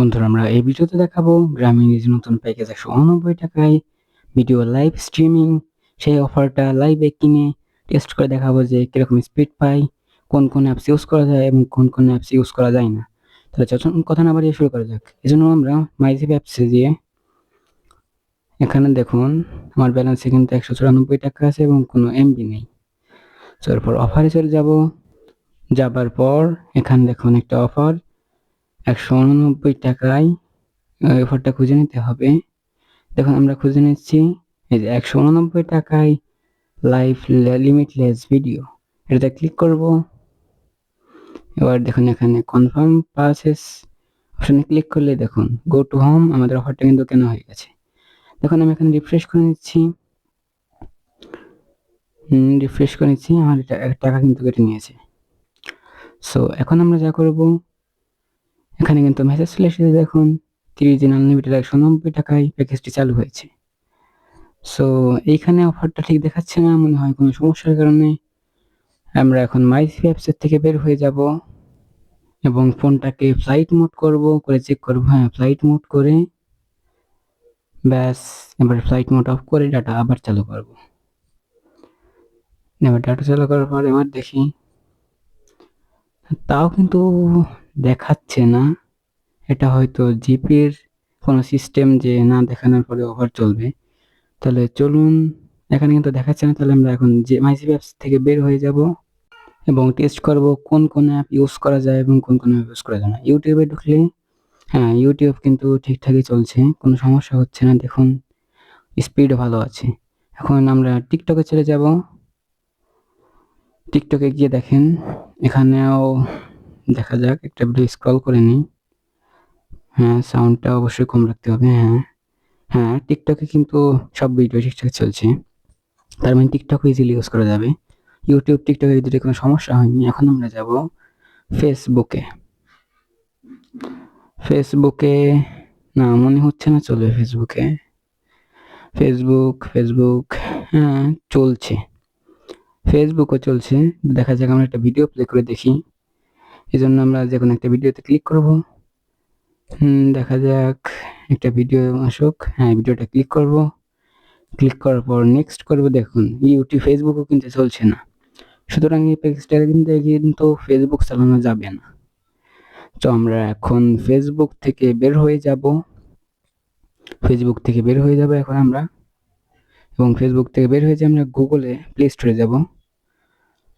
বন্ধুরা, আমরা এই ভিডিওতে দেখাবো গ্রামীণ ইজ নতুন প্যাকেজ একশো উননব্বই টাকায় ভিডিও লাইভ স্ট্রিমিং সেই অফারটা লাইভে কিনে টেস্ট করে দেখাবো যে কীরকম স্পিড পাই, কোন কোন অ্যাপস ইউজ করা যায় এবং কোন কোন অ্যাপস ইউজ করা যায় না। তাহলে চলুন কথা না বাড়িয়ে শুরু করা যাক। এই জন্য আমরা মাইজিপ অ্যাপসে দিয়ে এখানে দেখুন, আমার ব্যালেন্সে কিন্তু একশো চুরানব্বই টাকা আছে এবং কোনো এমবি নেই। তো এরপর অফারে চলে যাব। যাবার পর এখানে দেখুন একটা অফার একশো উননব্বই টাকায় অফারটা খুঁজে নিতে হবে। দেখুন, আমরা খুঁজে নিচ্ছি, এই যে একশো উননব্বই টাকায় লাইভ লিমিটলেস ভিডিও এটাতে ক্লিক করব। এবার দেখুন, এখানে কনফার্ম পারচেস অপশানে ক্লিক করলে দেখুন গো টু হোম আমাদের অফারটা কিন্তু কেন হয়ে গেছে? দেখুন, আমি এখানে রিফ্রেশ করে নিচ্ছি। রিফ্রেশ করে নিচ্ছি, আমার টাকা কিন্তু কেটে নিয়েছে। সো এখন আমরা যা করব এখানে কিন্তু মেসেজ চলে এসেছে, দেখুন, তিরিশ দিন আনলিমিটেড একশো নব্বই টাকায় প্যাকেজটি চালু হয়েছে। সো এইখানে অফারটা ঠিক দেখাচ্ছে না, মনে হয় কোনো সমস্যার কারণে। আমরা এখন মাইসি অ্যাপসের থেকে বের হয়ে যাব এবং ফোনটাকে ফ্লাইট মোড করব, করে চেক করব হ্যাঁ ফ্লাইট মোড করে ব্যাস, এবার ফ্লাইট মোড অফ করে ডাটা আবার চালু করব। এবার ডাটা চালু করার পর এবার দেখি, তাও কিন্তু দেখাচ্ছে না, এটা হয়তো জিপির কোনো সিস্টেম যে না দেখানোর পরে ওভার চলবে। তাহলে চলুন, এখানে কিন্তু দেখাচ্ছে না, তাহলে আমরা এখন যে মাইজিপি অ্যাপস থেকে বের হয়ে যাব এবং টেস্ট করব কোন কোন অ্যাপ ইউজ করা যায় এবং কোন কোন অ্যাপ ইউজ করা যায় না। ইউটিউবে ঢুকলে হ্যাঁ ইউটিউব কিন্তু ঠিকঠাকই চলছে, কোনো সমস্যা হচ্ছে না, দেখুন স্পিডও ভালো আছে। এখন আমরা টিকটকে চলে যাব। টিকটকে গিয়ে দেখেন, এখানেও দেখা যাক, একটা ভিডিও স্ক্রল করে নিই। হ্যাঁ সাউন্ডটা অবশ্যই কম রাখতে হবে হ্যাঁ। হ্যাঁ টিকটকে কিন্তু সব ভিডিও ঠিকঠাক চলছে। তার মানে টিকটক ইজিলি ইউজ করা যাবে। ইউটিউব টিকটকে যদি কোনো সমস্যা হয়নি। এখন আমরা যাব ফেসবুকে ফেসবুকে না, মনে হচ্ছে না চলবে ফেসবুকে ফেসবুক ফেসবুক হ্যাঁ চলছে। ফেসবুকও চলছে। দেখা যাক, আমরা একটা ভিডিও প্লে করে দেখি। এই জন্য আমরা যে কোনো একটা ভিডিওতে ক্লিক করব। দেখা যাক, একটা ভিডিও আসুক। হ্যাঁ ভিডিওটা ক্লিক করব। ক্লিক করার পর নেক্সট করব। দেখুন ইউটিউব ফেসবুকও কিন্তু চলছে না। সুতরাং এই প্যাকেজটা কিন্তু কিন্তু ফেসবুক চালানো যাবে না। তো আমরা এখন ফেসবুক থেকে বের হয়ে যাব। ফেসবুক থেকে বের হয়ে যাব এখন আমরা। এবং ফেসবুক থেকে বের হয়ে যে আমরা গুগলে প্লে স্টোরে যাব।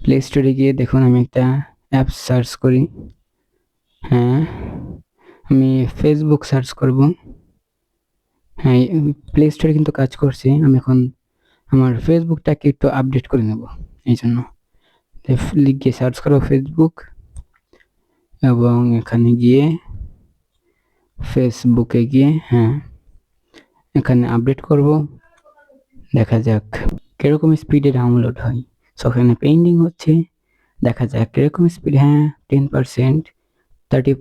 প্লে স্টোরে গিয়ে দেখুন আমি একটা অ্যাপ সার্চ করি। হ্যাঁ আমি ফেসবুক সার্চ করব। হ্যাঁ প্লে স্টোরে কিন্তু কাজ করছে। আমি এখন আমার ফেসবুকটাকে একটু আপডেট করে নেব এই জন্য। গিয়ে সার্চ করব ফেসবুক এবং এখানে গিয়ে ফেসবুকে গিয়ে হ্যাঁ এখানে আপডেট করব। দেখা যাক কীরকম স্পিডে ডাউনলোড হয়। সো এখানে পেন্ডিং হচ্ছে। দেখা যাক কীরকম স্পিড হ্যাঁ ten percent thirty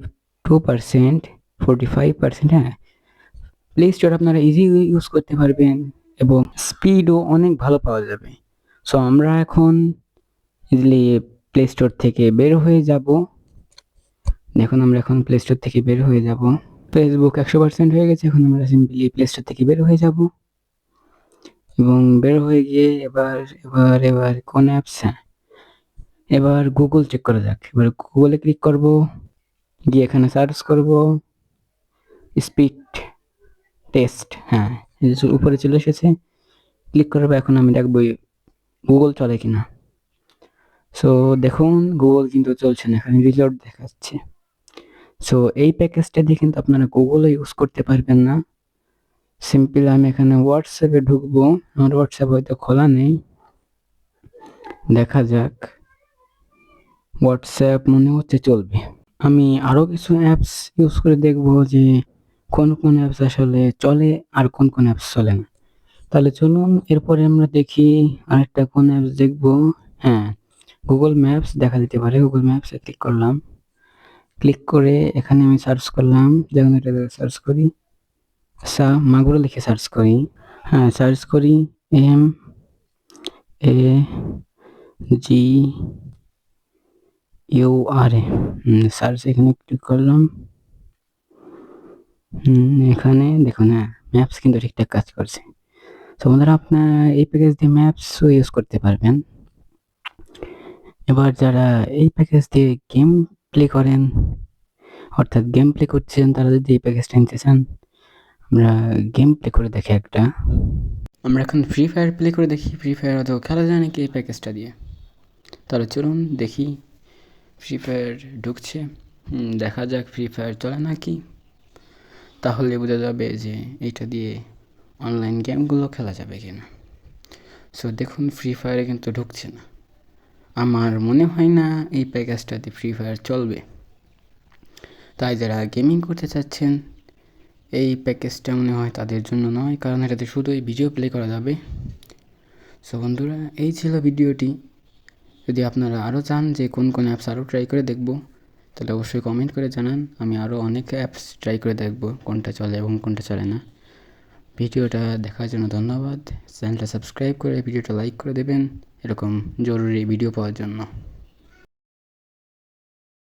two percent forty five percent হ্যাঁ। প্লে স্টোর আপনারা ইজি ইউজ করতে পারবেন এবং স্পিডও অনেক ভালো পাওয়া যাবে। সো আমরা এখন ইজিলি প্লে স্টোর থেকে বের হয়ে যাব। দেখুন, আমরা এখন প্লে স্টোর থেকে বের হয়ে যাব। ফেসবুক একশো পার্সেন্ট হয়ে গেছে, এখন আমরা সিম্পলি প্লে স্টোর থেকে বের হয়ে যাব। এবং বের হয়ে গিয়ে এবার এবার এবার কোন অ্যাপস হ্যাঁ। এবার গুগল চেক করা যাক এবার গুগলে ক্লিক করব, গিয়ে এখানে সার্চ করব স্পিড টেস্ট হ্যাঁ উপরে চলে এসেছে ক্লিক করব এখন আমি দেখব গুগল চলে কিনা। সো দেখুন গুগল কিন্তু চলছে না, এখানে রিলোড দেখাচ্ছে। সো এই প্যাকেজটা দিয়ে কিন্তু আপনারা গুগলও ইউজ করতে পারবেন না। সিম্পল আমি এখানে হোয়াটসঅ্যাপে ঢুকবো, আমার হোয়াটসঅ্যাপ হয়তো খোলা নেই। দেখা যাক। হোয়াটসঅ্যাপ মনে হচ্ছে চলবে। আমি আরও কিছু অ্যাপস ইউজ করে দেখব যে কোন কোন অ্যাপস আসলে চলে আর কোন কোন অ্যাপস চলে না। তাহলে চলুন, এরপরে আমরা দেখি আরেকটা কোন অ্যাপস দেখব। হ্যাঁ গুগল ম্যাপস দেখা দিতে পারে। গুগল ম্যাপসে ক্লিক করলাম। ক্লিক করে এখানে আমি সার্চ করলাম। যেমন এটা সার্চ করি। আচ্ছা মাগুরা লিখে সার্চ করি। হ্যাঁ সার্চ করি। M A G U R A. Search এখানে ক্লিক করলাম। এখানে দেখুন হ্যাঁ ম্যাপস কিন্তু ঠিকঠাক কাজ করছে। তো বন্ধুরা, আপনার এই প্যাকেজ দিয়ে ম্যাপসও ইউজ করতে পারবেন। এবার যারা এই প্যাকেজ দিয়ে গেম প্লে করেন, অর্থাৎ গেম প্লে করছেন, তারা যদি এই প্যাকেজটা নিতে চান, আমরা গেম প্লে করে দেখি একটা। আমরা এখন ফ্রি ফায়ার প্লে করে দেখি। ফ্রি ফায়ার হয়তো খেলা যায় নাকি এই প্যাকেজটা দিয়ে? তাহলে চলুন দেখি। ফ্রি ফায়ার ঢুকছে। দেখা যাক ফ্রি ফায়ার চলে নাকি। তাহলে বোঝা যাবে যে এটা দিয়ে অনলাইন গেমগুলো খেলা যাবে কিনা। সো দেখুন ফ্রি ফায়ারে কিন্তু ঢুকছে না। আমার মনে হয় না এই প্যাকেজটাতে ফ্রি ফায়ার চলবে। তাই যারা গেমিং করতে চাচ্ছেন, এই প্যাকেজটা মনে হয় তাদের জন্য নয়, কারণ এটাতে শুধুই ভিডিও প্লে করা যাবে। সো বন্ধুরা, এই ছিল ভিডিওটি। যদি আপনারা আরও চান যে কোন কোন অ্যাপস আরও ট্রাই করে দেখব, তাহলে অবশ্যই কমেন্ট করে জানান। আমি আরও অনেক অ্যাপস ট্রাই করে দেখব, কোনটা চলে এবং কোনটা চলে না। ভিডিওটা দেখার জন্য ধন্যবাদ। চ্যানেলটা সাবস্ক্রাইব করে, ভিডিওটা লাইক করে দেবেন। এরকম জরুরি ভিডিও পাওয়ার জন্য।